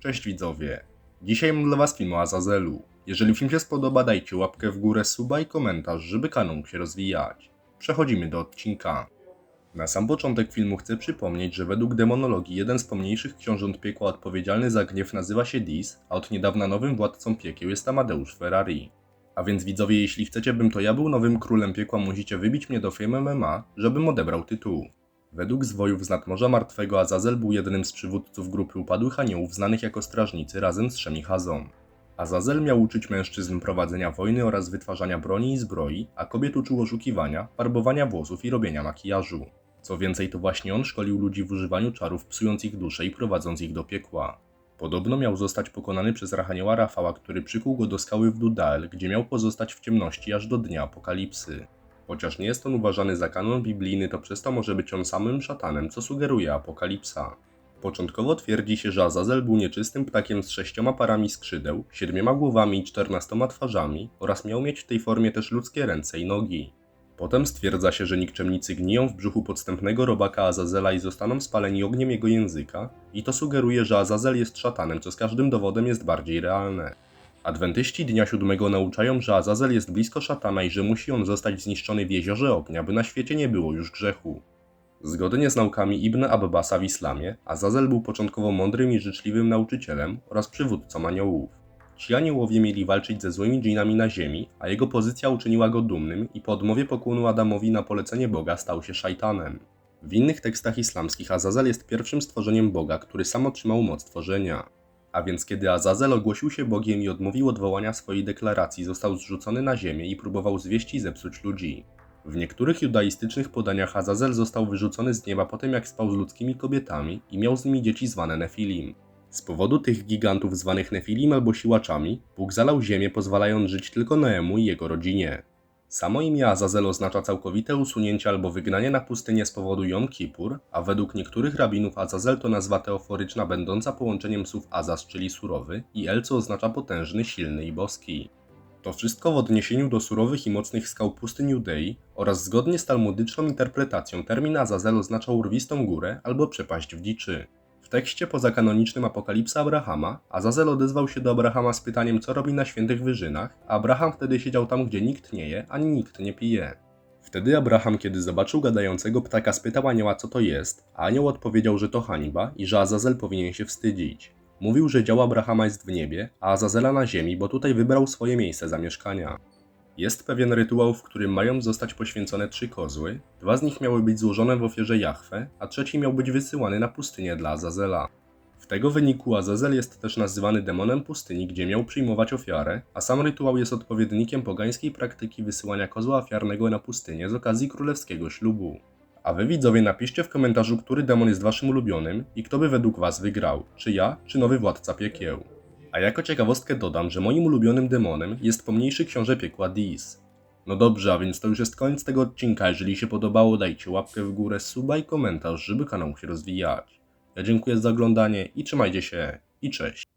Cześć widzowie. Dzisiaj mam dla was film o Azazelu. Jeżeli film się spodoba, dajcie łapkę w górę, suba i komentarz, żeby kanał mógł się rozwijać. Przechodzimy do odcinka. Na sam początek filmu chcę przypomnieć, że według demonologii jeden z pomniejszych książąt piekła odpowiedzialny za gniew nazywa się Dis, a od niedawna nowym władcą piekieł jest Amadeusz Ferrari. A więc widzowie, jeśli chcecie, bym to ja był nowym królem piekła, musicie wybić mnie do Fame MMA, żebym odebrał tytuł. Według zwojów z nadmorza martwego Azazel był jednym z przywódców grupy upadłych aniołów znanych jako strażnicy razem z Szemichazą. Azazel miał uczyć mężczyzn prowadzenia wojny oraz wytwarzania broni i zbroi, a kobiet uczył oszukiwania, farbowania włosów i robienia makijażu. Co więcej, to właśnie on szkolił ludzi w używaniu czarów, psując ich duszę i prowadząc ich do piekła. Podobno miał zostać pokonany przez Archanioła Rafała, który przykuł go do skały w Dudael, gdzie miał pozostać w ciemności aż do dnia apokalipsy. Chociaż nie jest on uważany za kanon biblijny, to przez to może być on samym szatanem, co sugeruje apokalipsa. Początkowo twierdzi się, że Azazel był nieczystym ptakiem z sześcioma parami skrzydeł, siedmioma głowami i czternastoma twarzami oraz miał mieć w tej formie też ludzkie ręce i nogi. Potem stwierdza się, że nikczemnicy gniją w brzuchu podstępnego robaka Azazela i zostaną spaleni ogniem jego języka i to sugeruje, że Azazel jest szatanem, co z każdym dowodem jest bardziej realne. Adwentyści Dnia Siódmego nauczają, że Azazel jest blisko szatana i że musi on zostać zniszczony w jeziorze ognia, by na świecie nie było już grzechu. Zgodnie z naukami Ibn Abbasa w islamie, Azazel był początkowo mądrym i życzliwym nauczycielem oraz przywódcą aniołów. Ci aniołowie mieli walczyć ze złymi dżinami na ziemi, a jego pozycja uczyniła go dumnym i po odmowie pokłonu Adamowi na polecenie Boga stał się szajtanem. W innych tekstach islamskich Azazel jest pierwszym stworzeniem Boga, który sam otrzymał moc tworzenia. A więc kiedy Azazel ogłosił się Bogiem i odmówił odwołania swojej deklaracji, został zrzucony na ziemię i próbował zwieść i zepsuć ludzi. W niektórych judaistycznych podaniach Azazel został wyrzucony z nieba po tym jak spał z ludzkimi kobietami i miał z nimi dzieci zwane Nefilim. Z powodu tych gigantów zwanych Nefilim albo siłaczami, Bóg zalał ziemię pozwalając żyć tylko Noemu i jego rodzinie. Samo imię Azazel oznacza całkowite usunięcie albo wygnanie na pustynię z powodu Jom Kippur, a według niektórych rabinów Azazel to nazwa teoforyczna będąca połączeniem słów Azaz, czyli surowy, i El, co oznacza potężny, silny i boski. To wszystko w odniesieniu do surowych i mocnych skał pustyń Judei oraz zgodnie z talmudyczną interpretacją termin Azazel oznacza urwistą górę albo przepaść w dziczy. Tekście pozakanonicznym Apokalipsa Abrahama Azazel odezwał się do Abrahama z pytaniem co robi na świętych wyżynach, a Abraham wtedy siedział tam gdzie nikt nie je, ani nikt nie pije. Wtedy Abraham, kiedy zobaczył gadającego ptaka, spytał anioła co to jest, a anioł odpowiedział, że to hańba i że Azazel powinien się wstydzić. Mówił, że dział Abrahama jest w niebie, a Azazela na ziemi, bo tutaj wybrał swoje miejsce zamieszkania. Jest pewien rytuał, w którym mają zostać poświęcone trzy kozły, dwa z nich miały być złożone w ofierze Jahwe, a trzeci miał być wysyłany na pustynię dla Azazela. W tego wyniku Azazel jest też nazywany demonem pustyni, gdzie miał przyjmować ofiarę, a sam rytuał jest odpowiednikiem pogańskiej praktyki wysyłania kozła ofiarnego na pustynię z okazji królewskiego ślubu. A wy widzowie napiszcie w komentarzu, który demon jest waszym ulubionym i kto by według was wygrał, czy ja, czy nowy władca piekieł. A jako ciekawostkę dodam, że moim ulubionym demonem jest pomniejszy książę piekła Dis. No dobrze, a więc to już jest koniec tego odcinka. Jeżeli się podobało, dajcie łapkę w górę, suba i komentarz, żeby kanał się rozwijać. Ja dziękuję za oglądanie i trzymajcie się i cześć.